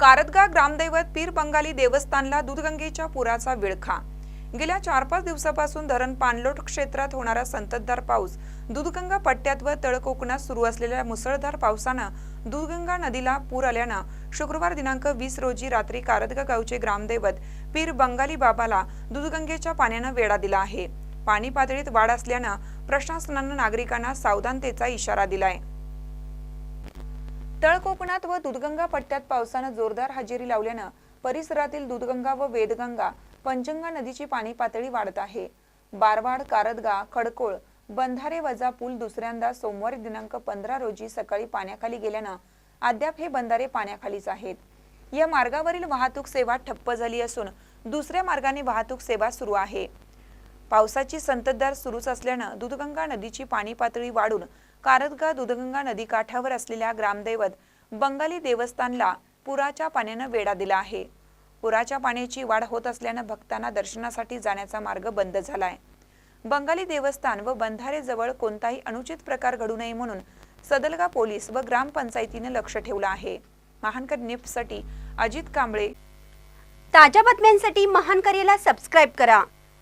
कारदगा ग्रामदैवत पीर बंगाली देवस्थानला दूधगंगेच्या पुराचा विळखा. गेल्या चार पाच दिवसापासून धरण पाणलोट क्षेत्रात होणारा संततधार पाऊस दूधगंगा पट्ट्यात व तळकोकणात सुरू असलेल्या मुसळधार पावसानं दूधगंगा नदीला पूर आल्यानं शुक्रवार दिनांक वीस रोजी रात्री कारदगा गावचे ग्रामदैवत पीर बंगाली बाबाला दूधगंगेच्या पाण्यानं वेढा दिला आहे. पाणी पातळीत वाढ असल्यानं प्रशासनानं नागरिकांना सावधानतेचा इशारा दिलाय. तळ कोकणात व दूधगंगा पट्ट्यात पावसानं जोरदार हजेरी लावल्यानं परिसरातील दूधगंगा व वेदगंगा पंचगंगा नदीची पाणी पातळी वाढत आहे. बारवाड कारदगा खडकोळ बंधारे वजा पूल दुसऱ्यांदा सोमवारी दिनांक पंधरा रोजी सकाळी पाण्याखाली गेल्यानं अद्याप हे बंधारे पाण्याखालीच आहेत. या मार्गावरील वाहतूक सेवा ठप्प झाली असून दुसऱ्या मार्गाने वाहतूक सेवा सुरू आहे. पावसाची संततधार सुरूच असल्यानं दूधगंगा नदीची पाणी पातळी वाढून कारदगा दूधगंगा नदी काठावर असलेल्या ग्रामदैवत बंगाली देवस्थानला पुराच्या पाण्यानं वेढा दिला आहे. पुराच्या पाण्याची वाढ होत असल्यानं भक्तांना दर्शनासाठी जाण्याचा मार्ग बंद झालाय. बंगाली देवस्थान व बंधारे जवळ कोणताही अनुचित प्रकार घडू नये म्हणून सदलगा पोलीस व ग्रामपंचायतीने लक्ष ठेवलं आहे. महानकर निफ्टसाठी अजित कांबळे. ताज्या बातम्यांसाठी महानकरेला सबस्क्राईब करा.